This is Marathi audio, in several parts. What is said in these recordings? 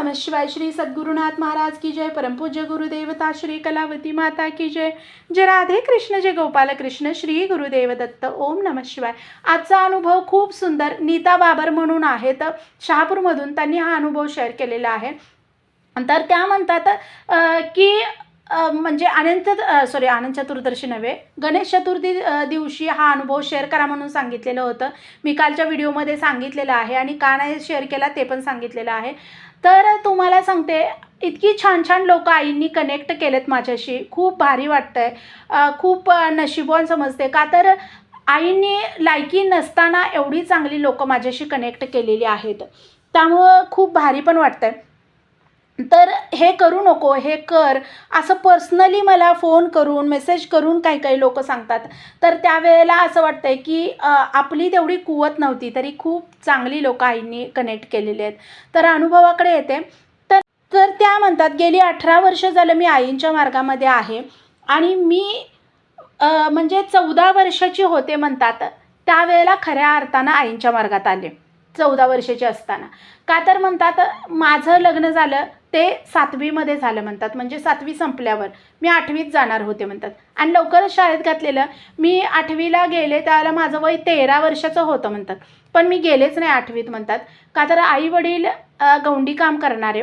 नमः शिवाय श्री सद्गुरुनाथ महाराज की जय परमपूज्य गुरुदेवता श्री कलावती माता की जय जय राधे कृष्ण जय गोपाल कृष्ण श्री गुरुदेव दत्त ओम नमः शिवाय. आजचा अनुभव खूप सुंदर नीता बाबर म्हणून आहेत. शहापूरमधून त्यांनी हा अनुभव शेअर केलेला आहे. तर त्या म्हणतात की म्हणजे अनंत सॉरी आनंद चतुर्दशी नव्हे. गणेश चतुर्थी दिवशी हा अनुभव शेअर करा म्हणून सांगितलेलं होतं. मी कालच्या व्हिडिओमध्ये सांगितलेलं आहे आणि का नाही शेअर केला ते पण सांगितलेलं आहे. तर तुम्हाला सांगते इतकी छान छान लोक आईंनी कनेक्ट केलेत माझ्याशी. खूप भारी वाटतं आहे खूप नशिबवान समजते. का तर आईंनी लायकी नसताना एवढी चांगली लोकं माझ्याशी कनेक्ट केलेली आहेत. त्यामुळं खूप भारी पण वाटतं आहे तर हे करू नको हे कर. असं पर्सनली मला फोन करून मेसेज करून काही काही लोक सांगतात. तर त्यावेळेला असं वाटतं आहे की आपली तेवढी कुवत नव्हती तरी खूप चांगली लोक आईंनी कनेक्ट केलेली आहेत. तर अनुभवाकडे येते. तर तर त्या म्हणतात गेली अठरा वर्ष झालं मी आईंच्या मार्गामध्ये आहे आणि मी म्हणजे चौदा वर्षाची होते म्हणतात. त्यावेळेला खऱ्या अर्थानं आईंच्या मार्गात आले. चौदा वर्षाचे असताना. का तर म्हणतात माझं लग्न झालं ते सातवीमध्ये झालं म्हणतात. म्हणजे सातवी संपल्यावर. मी आठवीत जाणार होते म्हणतात. आणि लवकरच शाळेत घातलेलं. मी आठवीला गेले त्याला माझं वय तेरा वर्षाचं होतं म्हणतात. पण मी गेलेच नाही आठवीत म्हणतात. का तर आई वडील गौंडी काम करणारे.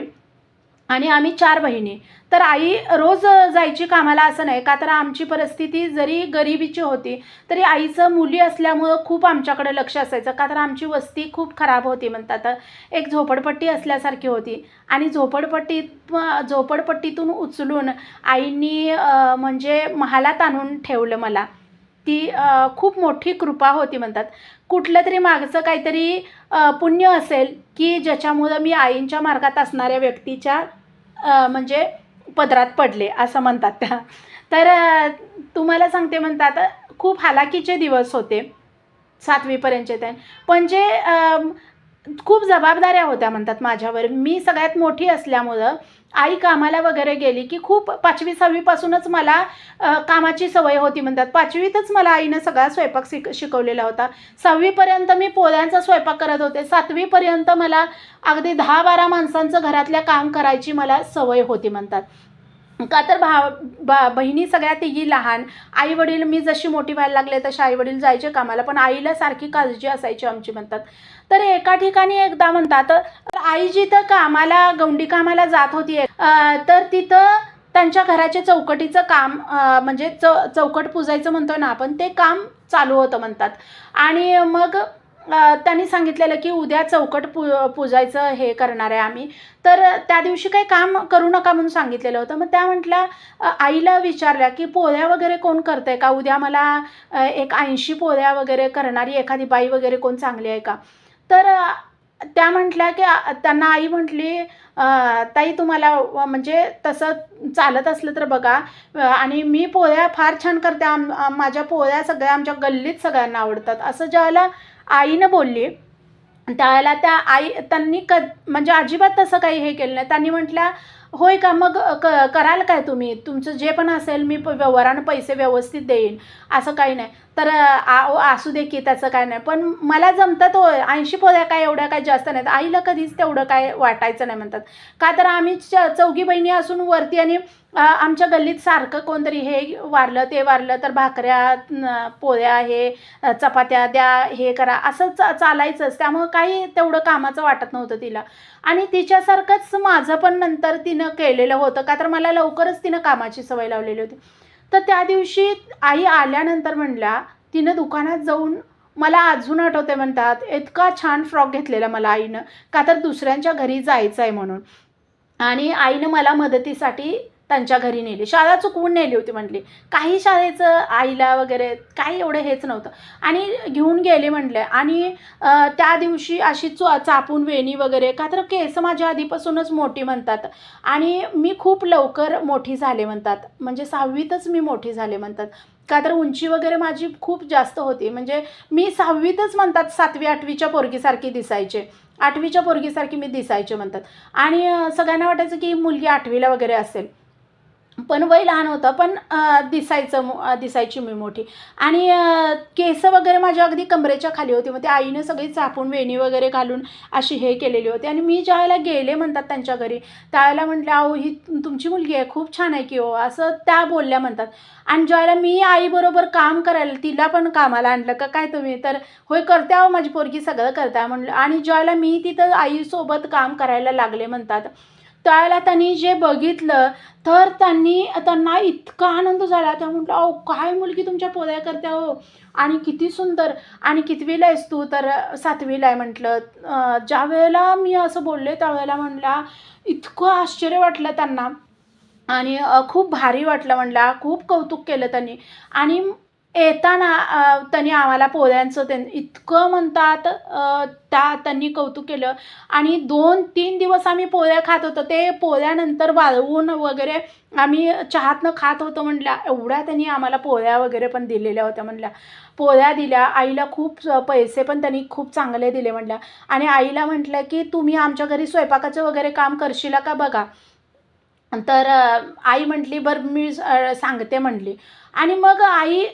आणि आम्ही चार बहिणी. तर आई रोज जायची कामाला असं नाही का तर आमची परिस्थिती जरी गरिबीची होती तरी आईचं मुली असल्यामुळं खूप आमच्याकडे लक्ष असायचं. का तर आमची वस्ती खूप खराब होती म्हणतात. एक झोपडपट्टी असल्यासारखी होती. आणि झोपडपट्टीत झोपडपट्टीतून उचलून आईंनी म्हणजे महालात आणून ठेवलं मला. ती खूप मोठी कृपा होती म्हणतात. कुठलं तरी मागचं काहीतरी पुण्य असेल की ज्याच्यामुळं मी आईंच्या मार्गात असणाऱ्या व्यक्तीच्या म्हणजे पदरात पडले असं म्हणतात त्या. तर तुम्हाला सांगते म्हणतात खूप हालाकीचे दिवस होते सातवीपर्यंतचे ते. पण जे खूप जबाबदाऱ्या होत्या म्हणतात माझ्यावर. मी सगळ्यात मोठी असल्यामुळं आई कामाला वगैरे गेली की खूप पाचवी सहावीपासूनच मला कामाची सवय होती म्हणतात. पाचवीतच मला आईनं सगळा स्वयंपाक शिक शिकवलेला होता. सहावीपर्यंत मी पोळ्यांचा स्वयंपाक करत होते. सातवीपर्यंत मला अगदी दहा बारा माणसांचं घरातल्या काम करायची मला सवय होती म्हणतात. का तर भाव बा बहिणी सगळ्या तिघी लहान. आई वडील मी जशी मोठी व्हायला लागले तसे आई वडील जायचे कामाला पण आईला सारखी काळजी असायची आमची म्हणतात. तर एका ठिकाणी एकदा म्हणतात तर आई जिथं कामाला गौंडी कामाला जात होती तर तिथं त्यांच्या घराच्या चौकटीचं काम म्हणजे चौ चौकट पुजायचं म्हणतो ना आपण ते काम चालू होतं म्हणतात. आणि मग त्यांनी सांगितलेलं की उद्या चौकट पू पूजायचं हे करणार आहे आम्ही. तर त्या दिवशी काही काम करू नका म्हणून सांगितलेलं होतं. मग त्या म्हटल्या आईला विचारल्या की पोळ्या वगैरे कोण करतंय का? उद्या मला एक ऐंशी पोळ्या वगैरे करणारी एखादी बाई वगैरे कोण चांगली आहे का? तर त्या म्हटल्या की त्यांना आई म्हटली ताई तुम्हाला म्हणजे तसं चालत असलं तर बघा. आणि मी पोळ्या फार छान करते. आम माझ्या पोळ्या सगळ्या आमच्या गल्लीत सगळ्यांना आवडतात. असं ज्यावेळेला आईनं बोलली त्यावेळेला त्या आई त्यांनी क म्हणजे अजिबात तसं काही हे केलं नाही. त्यांनी म्हटल्या होय का मग क कराल काय तुम्ही? तुमचं जे पण असेल मी प व्यवहारानं पैसे व्यवस्थित देईन. असं काही नाही. तर आ असू दे की त्याचं काय नाही. पण मला जमतात हो ऐंशी पोळ्या काय एवढ्या काय जास्त नाहीत. आईला कधीच तेवढं काय वाटायचं नाही म्हणतात. का तर आम्ही च चौघी बहिणी असून वरती आणि आमच्या गल्लीत सारखं कोणतरी हे वारलं ते वारलं तर भाकऱ्या पोळ्या हे चपात्या द्या हे करा असं चा चालायचंच. त्यामुळं काही तेवढं कामाचं वाटत नव्हतं तिला. आणि तिच्यासारखंच माझं पण नंतर तिनं केलेलं होतं. का तर मला लवकरच तिनं कामाची सवय लावलेली होती. तर त्या दिवशी आई आल्यानंतर म्हणल्या तिनं दुकानात जाऊन मला अजून आठवते म्हणतात. इतका छान फ्रॉक घेतलेला मला आईनं. का तर दुसऱ्यांच्या घरी जायचं आहे म्हणून. आणि आईनं मला मदतीसाठी त्यांच्या घरी नेली. शाळा चुकवून नेली होती म्हटली. काही शाळेचं आईला वगैरे काही एवढं हेच नव्हतं. आणि घेऊन गेले म्हटले. आणि त्या दिवशी अशी चो चापून वेणी वगैरे का तर केस माझ्या आधीपासूनच मोठी म्हणतात. आणि मी खूप लवकर मोठी झाले म्हणतात. म्हणजे सहावीतच मी मोठी झाले म्हणतात. का तर उंची वगैरे माझी खूप जास्त होती. म्हणजे मी सहावीतच म्हणतात सातवी आठवीच्या पोरगीसारखी दिसायचे. आठवीच्या पोरगीसारखी मी दिसायचे म्हणतात. आणि सगळ्यांना वाटायचं की मुलगी आठवीला वगैरे असेल. पण वय लहान होतं पण दिसायचं दिसायची मी मोठी. आणि केस वगैरे माझ्या अगदी कमरेच्या खाली होती. मग ते आईनं सगळी चापून वेणी वगैरे घालून अशी हे केलेली होती. आणि मी ज्यावेळेला गेले म्हणतात त्यांच्या घरी त्यावेळेला म्हटलं अहो ही तुमची मुलगी आहे. खूप छान आहे की हो. असं त्या बोलल्या म्हणतात. आणि ज्यावेळेला मी आईबरोबर काम करायला तिला पण कामाला आणलं का काय तुम्ही? तर होय करते अहो माझी पोरगी सगळं करता. म्हणलं आणि ज्यावेळेला मी तिथं आईसोबत काम करायला लागले म्हणतात त्यावेळेला त्यांनी जे बघितलं तर त्यांनी त्यांना इतका आनंद झाला. त्या म्हटलं अहो काय मुलगी तुमच्या पोळ्या करते हो? आणि किती सुंदर आणि कितवीला आहेस तू? तर सातवीला आहे म्हटलं. ज्या वेळेला मी असं बोलले त्यावेळेला म्हटला इतकं आश्चर्य वाटलं त्यांना. आणि खूप भारी वाटलं म्हणला खूप कौतुक केलं त्यांनी. आणि येताना त्यांनी आम्हाला पोळ्यांचं ते इतकं म्हणतात त्या त्यांनी कौतुक केलं. आणि दोन तीन दिवस आम्ही पोळ्या खात होतो. ते पोळ्यानंतर वाळवून वगैरे आम्ही चहातनं खात होतो म्हणल्या. एवढ्या त्यांनी आम्हाला पोळ्या वगैरे पण दिलेल्या होत्या म्हणल्या. पोळ्या दिल्या. आईला खूप पैसे पण त्यांनी खूप चांगले दिले म्हणल्या. आणि आईला म्हटलं की तुम्ही आमच्या घरी स्वयंपाकाचं वगैरे काम करशील का बघा? तर आई म्हटली बरं मी सांगते म्हटली. आणि मग आई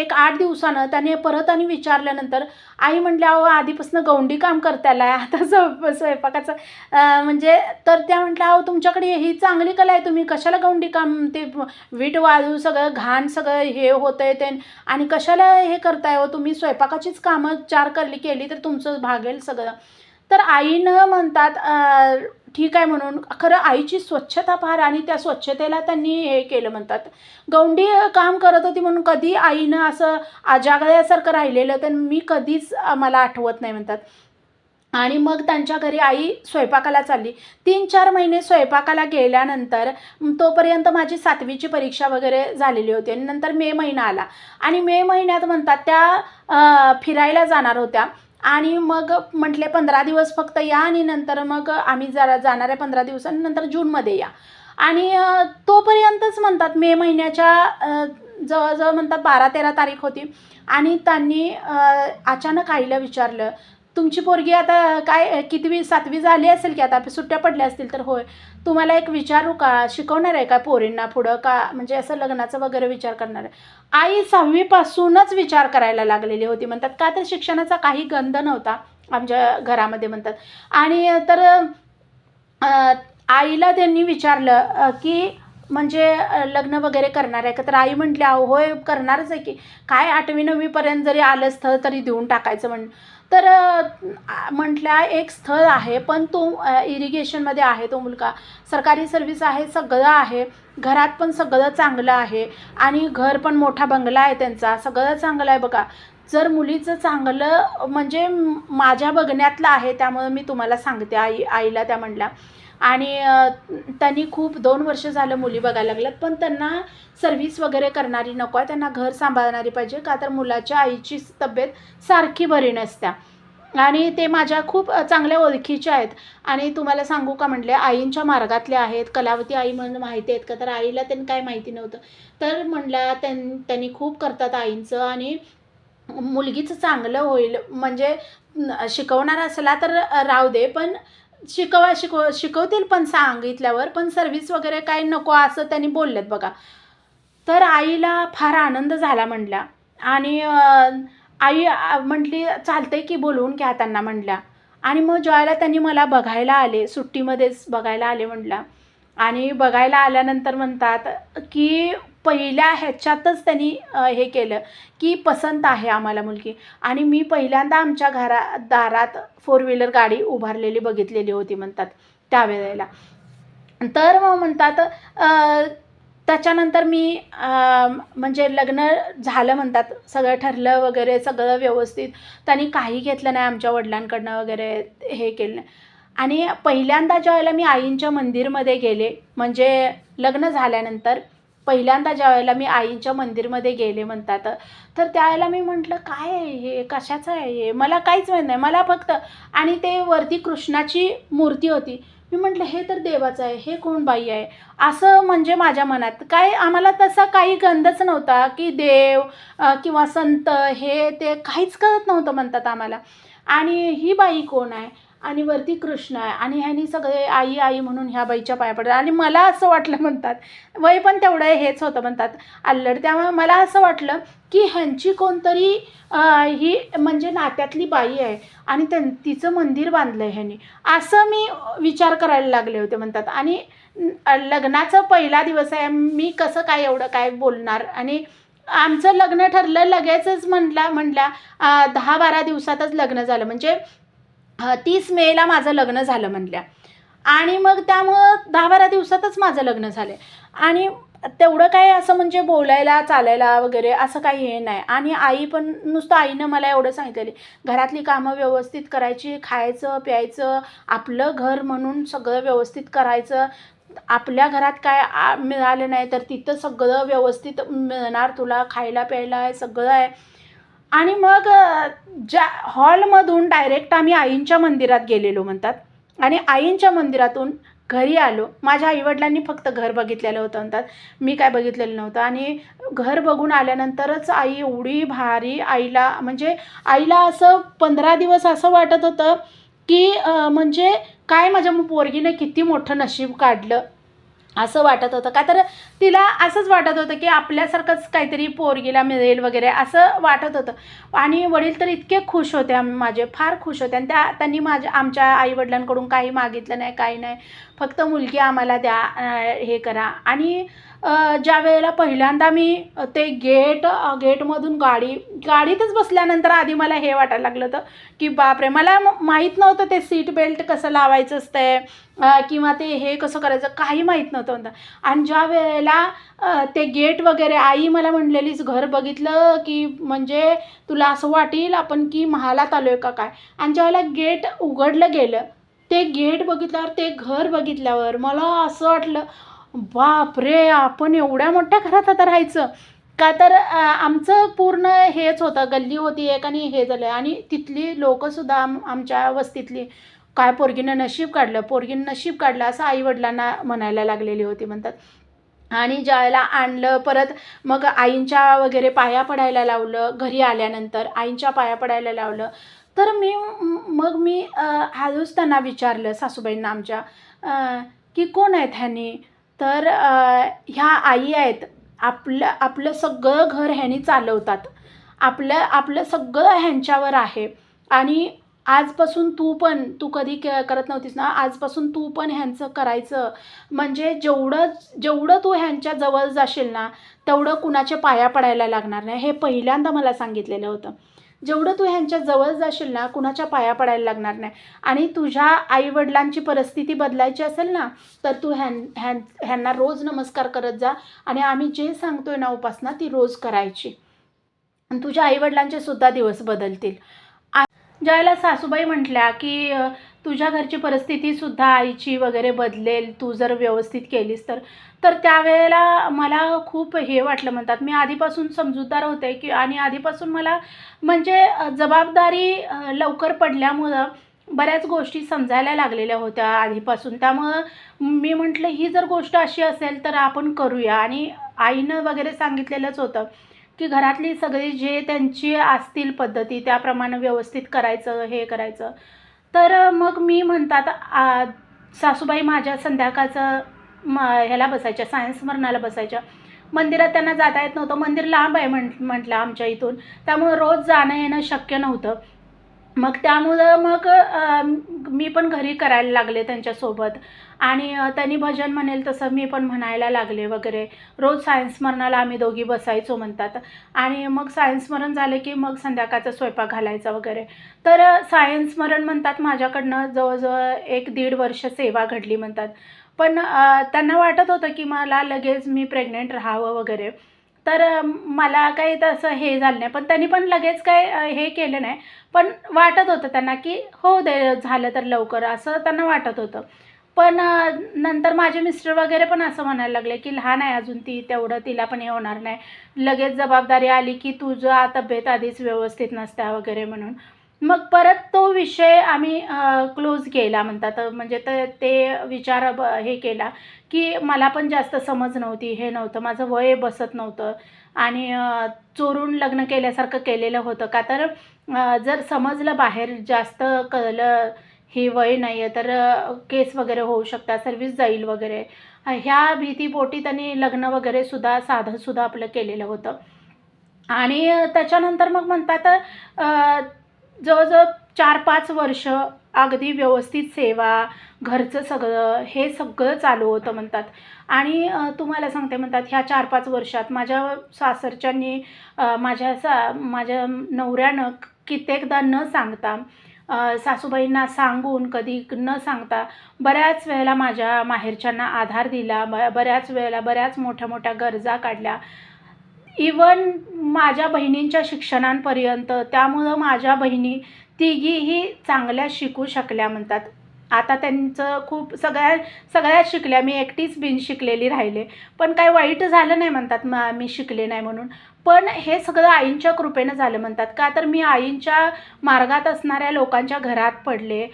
एक आठ दिवसानं त्याने परत आणि विचारल्यानंतर आई म्हटल्या अहो आधीपासून गौंडी काम करतायला आता स्वयं स्वयंपाकाचं म्हणजे तर त्या म्हटल्या अहो तुमच्याकडे ही चांगली कला आहे. तुम्ही कशाला गौंडी काम ते वीट वाळू सगळं घाण सगळं हे होतं आहे ते. आणि कशाला हे करताय? हो तुम्ही स्वयंपाकाचीच कामं चार करली केली तर तुमचं भागेल सगळं. तर आईनं म्हणतात ठीक आहे म्हणून खरं आईची स्वच्छता फार आणि त्या स्वच्छतेला त्यांनी हे केलं म्हणतात. गौंडी काम करत होती म्हणून कधी आईनं असं आजागळ्यासारखं राहिलेलं तर मी कधीच मला आठवत नाही म्हणतात. आणि मग त्यांच्या घरी आई स्वयंपाकाला चालली. तीन चार महिने स्वयंपाकाला गेल्यानंतर तोपर्यंत माझी सातवीची परीक्षा वगैरे झालेली होती आणि नंतर मे महिना आला. आणि मे महिन्यात म्हणतात त्या फिरायला जाणार होत्या. आणि मग म्हटले पंधरा दिवस फक्त या आणि नंतर मग आम्ही जरा जाणाऱ्या पंधरा दिवसांनंतर जूनमध्ये या. आणि तोपर्यंतच म्हणतात मे महिन्याच्या जवळजवळ म्हणतात बारा तेरा तारीख होती. आणि त्यांनी अचानक आईला विचारलं तुमची पोरगी आता काय कितवी सातवी झाली असेल की आता? सुट्ट्या पडल्या असतील तर होय. तुम्हाला एक विचारू का? शिकवणार आहे का पोरींना पुढं? का म्हणजे असं लग्नाचं वगैरे विचार करणार आहे? आई सहावीपासूनच विचार करायला लागलेली होती. म्हणतात का तर शिक्षणाचा काही गंध नव्हता? आमच्या घरामध्ये म्हणतात. आणि तर आईला त्यांनी विचारलं की म्हणजे लग्न वगैरे करणार आहे का? तर आई म्हटली अहो होय करणारच आहे की. काय आठवी नववीपर्यंत जरी आलं स्थळ तरी देऊन टाकायचं म्हण तर म्हटल्या एक स्थळ आहे पण तो इरिगेशनमध्ये आहे तो मुलगा. सरकारी सर्व्हिस आहे सगळं आहे. घरात पण सगळं चांगलं आहे. आणि घर पण मोठा बंगला आहे त्यांचा. सगळं चांगलं आहे बघा. जर मुलीचं चांगलं म्हणजे माझ्या बघण्यातलं आहे त्यामुळं मी तुम्हाला सांगते. आई आईला त्या म्हणल्या. आणि त्यांनी खूप दोन वर्ष झालं मुली बघायला लागल्यात पण त्यांना सर्व्हिस वगैरे करणारी नको आहे. त्यांना घर सांभाळणारी पाहिजे का तर मुलाच्या आईची तब्येत सारखी बरी नसत्या. आणि ते माझ्या खूप चांगल्या ओळखीच्या आहेत. आणि तुम्हाला सांगू का म्हटले आईंच्या मार्गातले आहेत. कलावती आई म्हणून माहिती आहेत का? तर आईला त्यांनी काय माहिती नव्हतं. तर म्हणलं त्यां त्यांनी खूप करतात आईंचं. आणि मुलगीचं चांगलं होईल म्हणजे शिकवणार असला तर राहू दे. पण शिकवा शिकव शिकवतील पण सांगितल्यावर पण सर्व्हिस वगैरे काय नको असं त्यांनी बोललेत बघा. तर आईला फार आनंद झाला म्हणल्या आणि आई म्हटली चालतंय की बोलवून घ्या त्यांना म्हणल्या आणि मग जॉयला त्यांनी मला बघायला आले सुट्टीमध्येच बघायला आले म्हणल्या आणि बघायला आल्यानंतर म्हणतात की पहिल्या ह्याच्यातच त्यांनी हे केलं की पसंत आहे आम्हाला मुलगी. आणि मी पहिल्यांदा आमच्या घरा दारात फोर व्हीलर गाडी उभारलेली बघितलेली होती म्हणतात त्यावेळेला. तर मग म्हणतात त्याच्यानंतर मी म्हणजे लग्न झालं म्हणतात सगळं ठरलं वगैरे सगळं व्यवस्थित. त्यांनी काही घेतलं नाही आमच्या वडिलांकडनं वगैरे हे केलं. नाही आणि पहिल्यांदा ज्यावेळेला मी आईंच्या मंदिरमध्ये गेले म्हणजे लग्न झाल्यानंतर पहिल्यांदा ज्यावेळेला मी आईच्या मंदिरमध्ये गेले म्हणतात तर त्यावेळेला मी म्हटलं काय आहे हे? कशाचं आहे हे? मला काहीच माहीत नाही. मला फक्त आणि ते वरती कृष्णाची मूर्ती होती. मी म्हटलं हे तर देवाचं आहे. हे कोण बाई आहे? असं म्हणजे माझ्या मनात काय आम्हाला तसा काही गंधच नव्हता की देव किंवा संत हे ते काहीच कळत नव्हतं म्हणतात आम्हाला. आणि ही बाई कोण आहे? आणि वरती कृष्ण आहे. आणि ह्यांनी सगळे आई आई म्हणून ह्या बाईच्या पाया पडतात. आणि मला असं वाटलं म्हणतात वय पण तेवढं हेच होतं म्हणतात. अल्लड त्यामुळे मला असं वाटलं की ह्यांची कोणतरी ही म्हणजे नात्यातली बाई आहे आणि त्यां तिचं मंदिर बांधलं आहे ह्यांनी. असं मी विचार करायला लागले होते म्हणतात. आणि लग्नाचा पहिला दिवस आहे मी कसं काय एवढं काय बोलणार? आणि आमचं लग्न ठरलं लगेचच म्हटला म्हटल्या दहा बारा दिवसातच लग्न झालं. म्हणजे तीस मेला माझं लग्न झालं म्हणल्या. आणि मग त्यामुळं दहा बारा दिवसातच माझं लग्न झालं. आणि तेवढं काय असं म्हणजे बोलायला चालायला वगैरे असं काही हे नाही. आणि आई पण नुसतं आईनं मला एवढं सांगितलेली घरातली कामं व्यवस्थित करायची खायचं प्यायचं आपलं घर म्हणून सगळं व्यवस्थित करायचं. आपल्या घरात काय आ मिळालं नाही तर तिथं सगळं व्यवस्थित मिळणार तुला खायला प्यायला आहे सगळं आहे. आणि मग ज्या हॉलमधून डायरेक्ट आम्ही आईंच्या मंदिरात गेलेलो म्हणतात. आणि आईंच्या मंदिरातून घरी आलो. माझ्या आईवडिलांनी फक्त घर बघितलेलं होतं म्हणतात. मी काय बघितलेलं नव्हतं. आणि घर बघून आल्यानंतरच आई एवढी भारी आईला म्हणजे आईला असं पंधरा दिवस असं वाटत होतं की म्हणजे काय माझ्या पोरगीने किती मोठं नशीब काढलं. असं वाटत होतं. का तर तिला असंच वाटत होतं की आपल्यासारखंच काहीतरी पोरगीला मिळेल वगैरे असं वाटत होतं. आणि वडील तर इतके खुश होते माझे फार खुश होते. आणि त्या त्यांनी माझ्या आमच्या आईवडिलांकडून काही मागितलं नाही काही नाही. फक्त मुलगी आम्हाला द्या हे करा. आणि ज्या वेळेला पहिल्यांदा मी ते गेट गेटमधून गाडी गाडीतच बसल्यानंतर आधी मला हे वाटायला लागलं होतं की बापरे! मला माहीत नव्हतं ते सीट बेल्ट कसं लावायचं असतं आहे किंवा ते हे कसं करायचं काही माहीत नव्हतं म्हणतं. आणि ज्या वेळेला ते गेट वगैरे आई मला म्हणलेलीच घर बघितलं की म्हणजे तुला असं वाटेल आपण की महालात आलो आहे का काय? आणि ज्यावेळेला गेट उघडलं गेलं ते गेट बघितल्यावर ते घर बघितल्यावर मला असं वाटलं बापरे आपण एवढ्या मोठ्या घरात आता राहायचं. का तर आमचं पूर्ण हेच होतं गल्ली होती एक आणि हे झालं. आणि तिथली लोकंसुद्धा आम आमच्या वस्तीतली काय पोरगीनं नशीब काढलं पोरगीनं नशीब काढलं असं आईवडिलांना म्हणायला लागलेली होती म्हणतात. आणि ज्यावेळेला आणलं परत मग आईंच्या वगैरे पाया पडायला लावलं घरी आल्यानंतर आईंच्या पाया पडायला लावलं. तर मी मग मी हळूच त्यांना विचारलं सासूबाईंना आमच्या की कोण आहेत ह्यांनी? तर ह्या आई आहेत. आपलं आपलं सगळं घर ह्यांनी चालवतात. आपलं आपलं सगळं ह्यांच्यावर आहे. आणि आजपासून तू पण तू कधी क करत नव्हतीस ना आजपासून तू पण ह्यांचं करायचं. म्हणजे जेवढं जेवढं तू ह्यांच्या जवळ जाशील ना तेवढं कुणाच्या पाया पडायला लागणार नाही. हे पहिल्यांदा मला सांगितलेलं होतं. जेवढं तू ह्यांच्या जवळ जाशील ना कुणाच्या पाया पडायला लागणार नाही. आणि तुझ्या आईवडिलांची परिस्थिती बदलायची असेल ना तर तू ह्यां ह्यां ह्यांना रोज नमस्कार करत जा. आणि आम्ही जे सांगतोय ना उपासना ती रोज करायची. आणि तुझ्या आईवडिलांचे सुद्धा दिवस बदलतील. ज्यावेळेला सासूबाई म्हटल्या की तुझ्या घरची परिस्थितीसुद्धा आईची वगैरे बदलेल तू जर व्यवस्थित केलीस तर. तर त्यावेळेला मला खूप हे वाटलं म्हणतात. मी आधीपासून समजूतदार होते की आणि आधीपासून मला म्हणजे जबाबदारी लवकर पडल्यामुळं बऱ्याच गोष्टी समजायला लागलेल्या होत्या आधीपासून. त्यामुळं मी म्हटलं ही जर गोष्ट अशी असेल तर आपण करूया. आणि आईनं वगैरे सांगितलेलंच होतं. की घरातली सगळी जे त्यांची असतील पद्धती त्याप्रमाणे व्यवस्थित करायचं हे करायचं. तर मग मी म्हणतात आ, सासूबाई माझ्या संध्याकाळचं म ह्याला बसायच्या सायन्स मरणाला बसायच्या. मंदिरात त्यांना जाता येत नव्हतं. मंदिर लांब आहे म्हण म्हटलं आमच्या इथून. त्यामुळं रोज जाणं येणं शक्य नव्हतं. मग त्यामुळं मग मी पण घरी करायला लागले त्यांच्यासोबत. आणि त्यांनी भजन म्हणेल तसं मी पण म्हणायला लागले वगैरे. रोज सायन्समरणाला आम्ही दोघी बसायचो म्हणतात. आणि मग सायन्समरण झालं की मग संध्याकाळचा स्वयंपाक घालायचा वगैरे. तर सायन्समरण म्हणतात माझ्याकडनं जवळजवळ एक दीड वर्ष सेवा घडली म्हणतात. पण त्यांना वाटत होतं की मला लगेच मी प्रेग्नेंट राहावं वगैरे. तर मला काही तसं हे झालं नाही. पण त्यांनी पण लगेच काय हे केलं नाही. पण वाटत होतं त्यांना की हो दे झालं तर लवकर असं त्यांना वाटत होतं. पण नंतर माझे मिस्टर वगैरे पण असं म्हणायला लागले की लहान आहे अजून ती तेवढं तिला पण हे होणार नाही. लगेच जबाबदारी आली की तुझं तब्येत आधीच व्यवस्थित नसत्या वगैरे म्हणून. मग परत तो विषय आम्ही क्लोज केला म्हणतात. म्हणजे तर ते विचार ब हे केला की मला पण जास्त समज नव्हती हे नव्हतं माझं वय बसत नव्हतं. आणि चोरून लग्न केल्यासारखं केलेलं होतं का तर जर समजलं बाहेर जास्त कळलं हे वय नाही आहे तर केस वगैरे होऊ शकतात सर्विस जाईल वगैरे. ह्या भीतीपोटी त्यांनी लग्न वगैरे सुद्धा साधंसुद्धा आपलं केलेलं होतं. आणि त्याच्यानंतर मग म्हणतात जवळजवळ चार पाच वर्ष अगदी व्यवस्थित सेवा घरचं सगळं हे सगळं चालू होतं म्हणतात. आणि तुम्हाला सांगते म्हणतात ह्या चार पाच वर्षात माझ्या सासरच्यांनी माझ्या सा माझ्या नवऱ्यानं कित्येकदा न सांगता सासूबाईंना सांगून कधी न सांगता बऱ्याच वेळेला माझ्या माहेरच्यांना आधार दिला ब बऱ्याच वेळेला बऱ्याच मोठ्या मोठ्या गरजा काढल्या. इवन माझ्या बहिणींच्या शिक्षणांपर्यंत त्यामुळं माझ्या बहिणी तिघीही चांगल्या शिकू शकल्या म्हणतात. आता त्यांचं खूप सगळ्या सगळ्याच शिकल्या. मी एकटीच बिन शिकलेली राहिले. पण काही वाईट झालं नाही म्हणतात मा मी शिकले नाही म्हणून. पण हे सगळं आईंच्या कृपेनं झालं म्हणतात. का तर मी आईंच्या मार्गात असणाऱ्या लोकांच्या घरात पडले.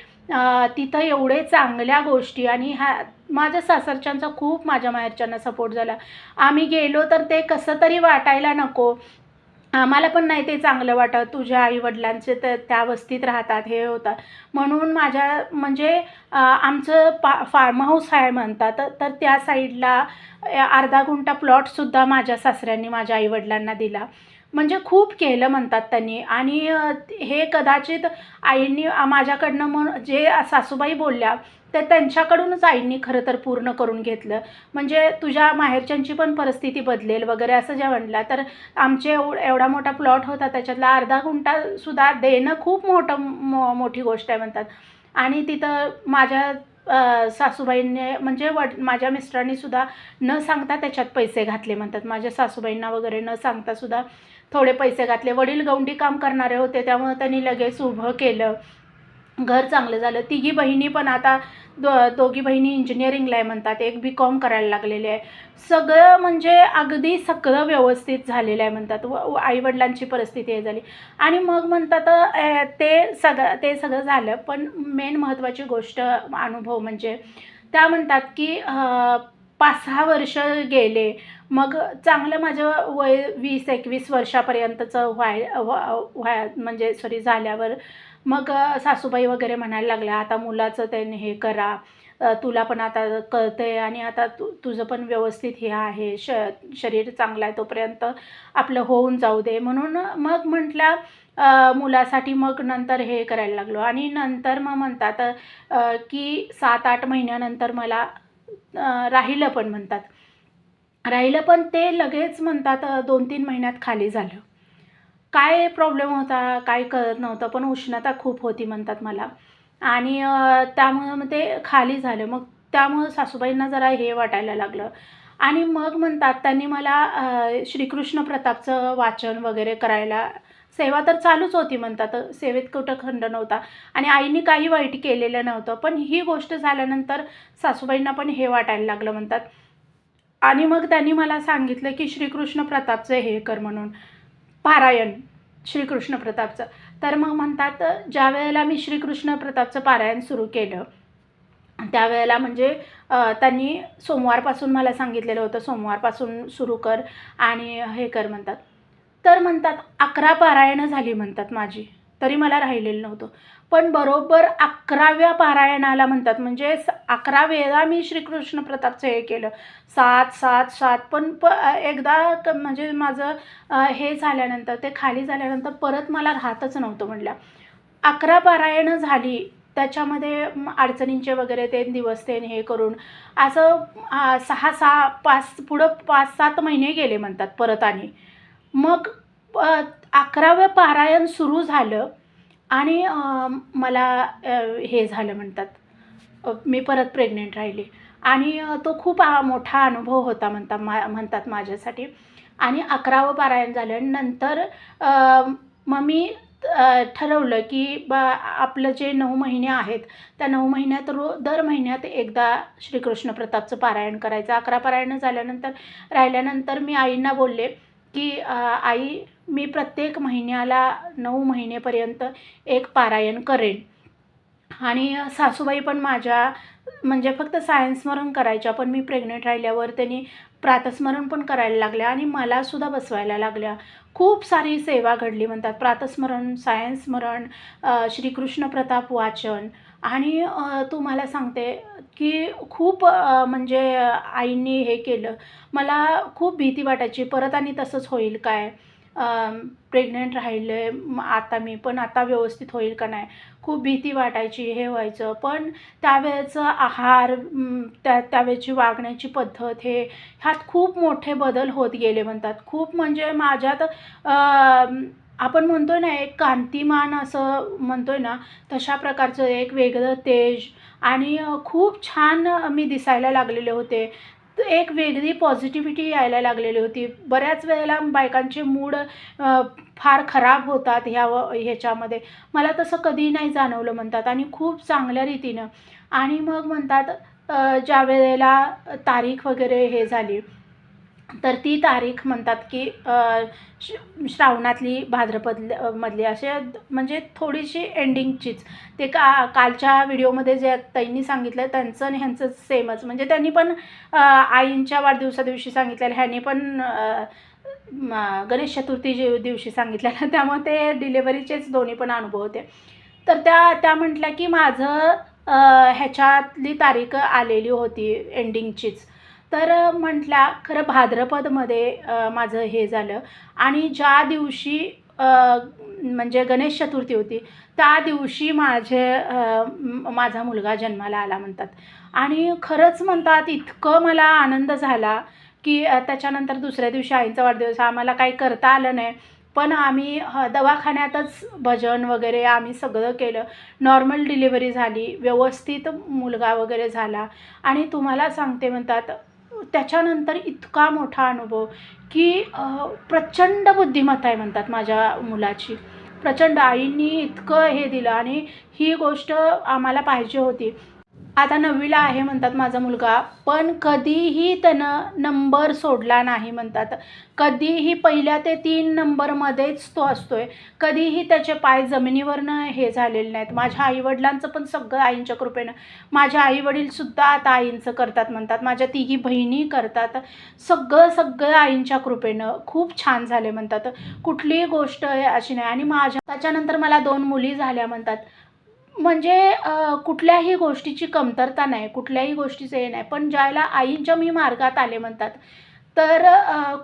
तिथं एवढे चांगल्या गोष्टी आणि ह्या माझ्या सासरच्यांचा खूप माझ्या माहेरच्यांना सपोर्ट झाला. आम्ही गेलो तर ते कसं तरी वाटायला नको. आम्हाला पण नाही ते चांगलं वाटत. तुझ्या आईवडिलांचे तर त्या वस्तीत राहतात हे होतात. म्हणून माझ्या म्हणजे आमचं पा फार्म हाऊस आहे म्हणतात. तर त्या साईडला अर्धा गुंठा प्लॉटसुद्धा माझ्या सासऱ्यांनी माझ्या आईवडिलांना दिला. म्हणजे खूप केलं म्हणतात त्यांनी. आणि हे कदाचित आईंनी माझ्याकडनं म्हणून जे सासूबाई बोलल्या ते त्यांच्याकडूनच आईंनी खरं तर पूर्ण करून घेतलं. म्हणजे तुझ्या माहेरच्यांची पण परिस्थिती बदलेल वगैरे असं ज्या म्हणला तर आमचे एव एवढा मोठा प्लॉट होता त्याच्यातला अर्धा गुंठासुद्धा देणं खूप मोठं मो मोठी गोष्ट आहे म्हणतात. आणि तिथं माझ्या सासूबाईंनी म्हणजे वड माझ्या मिस्टरांनीसुद्धा न सांगता त्याच्यात पैसे घातले म्हणतात. माझ्या सासूबाईंना वगैरे न सांगतासुद्धा थोडे पैसे घातले. वडील गौंडी काम करणारे होते त्यामुळे त्यांनी लगेच उभं केलं. घर चांगलं झालं. तिघी बहिणी पण आता दो दोघी बहिणी इंजिनिअरिंगला आहे म्हणतात. एक बी कॉम करायला लागलेले आहे. सगळं म्हणजे अगदी सगळं व्यवस्थित झालेलं आहे म्हणतात. व आईवडिलांची परिस्थिती हे झाली. आणि मग म्हणतात ते सगळं ते सगळं झालं. पण मेन महत्त्वाची गोष्ट अनुभव म्हणजे त्या म्हणतात की पाच सहा वर्ष गेले. मग चांगलं माझं वय वीस एकवीस वर्षापर्यंतचं व्हाय व्हा व्हाय म्हणजे सॉरी झाल्यावर मग सासूबाई वगैरे म्हणायला लागल्या आता मुलाचं त्याने हे करा. तुला पण आता कळतंय आणि आता तू तुझं पण व्यवस्थित हे आहे. श शरीर चांगलं आहे तोपर्यंत आपलं होऊन जाऊ दे. म्हणून मग म्हटलं मुलासाठी मग नंतर हे करायला लागलो. आणि नंतर मग म्हणतात की सात आठ महिन्यानंतर मला राहिलं पण म्हणतात. राहिलं पण ते लगेच म्हणतात दोन तीन महिन्यात खाली झालं. काय प्रॉब्लेम होता काय कळत नव्हतं पण उष्णता खूप होती म्हणतात मला. आणि त्यामुळं मग ते खाली झालं. मग त्यामुळं सासूबाईंना जरा हे वाटायला लागलं. आणि मग म्हणतात त्यांनी मला श्रीकृष्ण प्रतापचं वाचन वगैरे करायला सेवा तर चालूच होती म्हणतात. सेवेत कुठं खंड नव्हता. आणि आईने काही वाईट केलेलं नव्हतं. पण ही गोष्ट झाल्यानंतर सासूबाईंना पण हे वाटायला लागलं म्हणतात. आणि मग त्यांनी मला सांगितलं की श्रीकृष्ण प्रतापचं हे कर म्हणून. पारायण श्रीकृष्ण प्रतापचं. तर मग म्हणतात ज्या वेळेला मी श्रीकृष्ण प्रतापचं पारायण सुरू केलं त्यावेळेला म्हणजे त्यांनी सोमवारपासून मला सांगितलेलं होतं सोमवारपासून सुरू कर आणि हे कर म्हणतात. तर म्हणतात अकरा पारायणं झाली म्हणतात माझी. तरी मला राहिलेलं नव्हतं. पण बरोबर अकराव्या पारायणाला म्हणतात म्हणजे स- अकरा वेळा मी श्रीकृष्ण प्रतापचं हे केलं. सात सात सात पण प एकदा क म्हणजे माझं हे झाल्यानंतर ते खाली झाल्यानंतर परत मला राहतच नव्हतं म्हटलं. अकरा पारायणं झाली त्याच्यामध्ये अडचणींचे वगैरे ते दिवस ते हे करून असं सहा सहा पाच पुढं पाच सात महिने गेले म्हणतात परत आणि. मग अकरावं पारायण सुरू झालं आणि मला हे झालं म्हणतात. मी परत प्रेग्नेंट राहिले. आणि तो खूप मोठा अनुभव होता म्हणता मा म्हणतात माझ्यासाठी. आणि अकरावं पारायण झालं. नंतर मग मी ठरवलं की बा आपलं जे नऊ महिने आहेत त्या नऊ महिन्यात रो दर महिन्यात एकदा श्रीकृष्ण प्रतापचं पारायण करायचं. अकरा पारायणं झाल्यानंतर राहिल्यानंतर मी आईंना बोलले की आई मी प्रत्येक महिन्याला नऊ महिनेपर्यंत एक पारायण करेन. आणि सासूबाई पण माझ्या म्हणजे फक्त सायन्समरण करायच्या पण मी प्रेग्नेंट राहिल्यावर त्यांनी प्रातस्मरण पण करायला लागल्या आणि मलासुद्धा बसवायला लागल्या. खूप सारी सेवा घडली म्हणतात. प्रातस्मरण सायन्समरण श्रीकृष्ण प्रताप वाचन आणि तुम्हाला सांगते की खूप म्हणजे आईंनी हे केलं. मला खूप भीती वाटायची परत आणि तसंच होईल काय? प्रेग्नंट राहिले आता मी पण आता व्यवस्थित होईल का नाही? खूप भीती वाटायची हे व्हायचं. पण त्यावेळेचं आहार त्या त्यावेळेची वागण्याची पद्धत हे ह्यात खूप मोठे बदल होत गेले म्हणतात. खूप म्हणजे माझ्यात आपण म्हणतोय ना एक कांतिमान असं म्हणतोय ना तशा प्रकारचं एक वेगळं तेज आणि खूप छान मी दिसायला लागलेले होते. एक वेगळी पॉझिटिव्हिटी यायला लागलेली होती. बऱ्याच वेळेला बायकांचे मूड फार खराब होतात ह्या व ह्याच्यामध्ये. मला तसं कधी नाही जाणवलं म्हणतात आणि खूप चांगल्या रीतीनं. आणि मग म्हणतात ज्या वेळेला तारीख वगैरे हे झाली तर ती तारीख म्हणतात की श श्रावणातली भाद्रपद मधली असे म्हणजे थोडीशी एंडिंगचीच ते का कालच्या व्हिडिओमध्ये जे ताईंनी सांगितलं त्यांचं आणि ह्यांचं सेमच. म्हणजे त्यांनी पण आईंच्या वाढदिवसा सांगितलेलं ह्यांनी पण गणेश चतुर्थी जे दिवशी सांगितलेलं त्यामुळे ते डिलेवरीचेच दोन्ही पण अनुभव होते. तर त्या त्या म्हटल्या की माझं ह्याच्यातली तारीख आलेली होती एंडिंगचीच तर म्हटल्या खरं भाद्रपदमध्ये माझं हे झालं. आणि ज्या दिवशी म्हणजे गणेश चतुर्थी होती त्या दिवशी माझे माझा मुलगा जन्माला आला म्हणतात. आणि खरंच म्हणतात इतकं मला आनंद झाला की त्याच्यानंतर दुसऱ्या दिवशी आईचा वाढदिवस आम्हाला काही करता आलं नाही. पण आम्ही ह दवाखान्यातच भजन वगैरे आम्ही सगळं केलं. नॉर्मल डिलिव्हरी झाली व्यवस्थित मुलगा वगैरे झाला. आणि तुम्हाला सांगते म्हणतात त्याच्यानंतर इतका मोठा अनुभव की प्रचंड बुद्धिमत्ता आहे म्हणतात माझ्या मुलाची. प्रचंड आईंनी इतकं हे दिलं आणि ही गोष्ट आम्हाला पाहिजे होती. आता नववीला आहे म्हणतात माझा मुलगा पण कधीही त्यानं नंबर सोडला नाही म्हणतात. कधीही पहिल्या ते तीन नंबरमध्येच तो असतो आहे कधीही त्याचे पाय जमिनीवरनं हे झालेले नाहीत. माझ्या आईवडिलांचं पण सगळं आईंच्या कृपेनं. माझ्या आईवडीलसुद्धा आता आईंचं करतात म्हणतात. माझ्या तिघी बहिणी करतात. सगळं सगळं आईंच्या कृपेनं खूप छान झाले म्हणतात. कुठलीही गोष्ट अशी नाही. आणि माझ्या त्याच्यानंतर मला दोन मुली झाल्या म्हणतात. म्हणजे कुठल्याही गोष्टीची कमतरता नाही कुठल्याही गोष्टीचं हे नाही. पण ज्याला आईंच्या मी मार्गात आले म्हणतात तर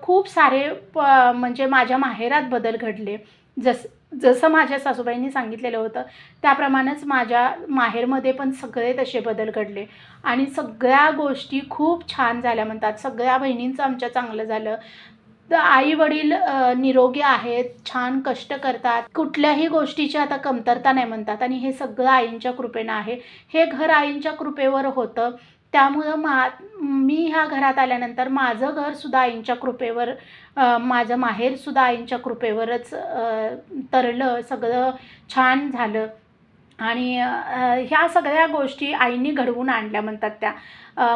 खूप सारे प म्हणजे माझ्या माहेरात बदल घडले. जस जसं माझ्या सासूबाईंनी सांगितलेलं होतं त्याप्रमाणेच माझ्या माहेरमध्ये पण सगळे तसे बदल घडले. आणि सगळ्या गोष्टी खूप छान झाल्या म्हणतात. सगळ्या बहिणींचं आमच्या चांगलं झालं. तर आई वडील निरोगी आहेत छान कष्ट करतात. कुठल्याही गोष्टीची आता कमतरता नाही म्हणतात आणि हे सगळं आईंच्या कृपेनं आहे. हे घर आईंच्या कृपेवर होतं. त्यामुळं मा मी ह्या घरात आल्यानंतर माझं घरसुद्धा आईंच्या कृपेवर माझं माहेरसुद्धा आईंच्या कृपेवरच तरलं सगळं छान झालं. आणि ह्या सगळ्या गोष्टी आईंनी घडवून आणल्या म्हणतात त्या.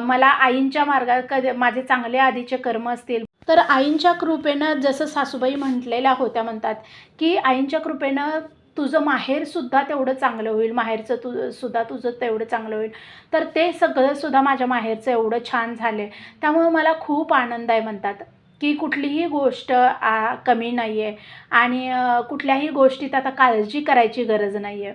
मला आईंच्या मार्गात कधी माझे चांगले आधीचे कर्म असतील तर आईंच्या कृपेनं जसं सासूबाई म्हटलेल्या होत्या म्हणतात की आईंच्या कृपेनं तुझं माहेरसुद्धा तेवढं चांगलं होईल माहेरचं तु सुद्धा तुझं तेवढं चांगलं होईल. तर ते सगळंसुद्धा माझ्या माहेरचं एवढं छान झालं आहे त्यामुळं मला खूप आनंद आहे म्हणतात की कुठलीही गोष्ट आ, कमी नाही आहे आणि कुठल्याही गोष्टीत आता काळजी करायची गरज नाही आहे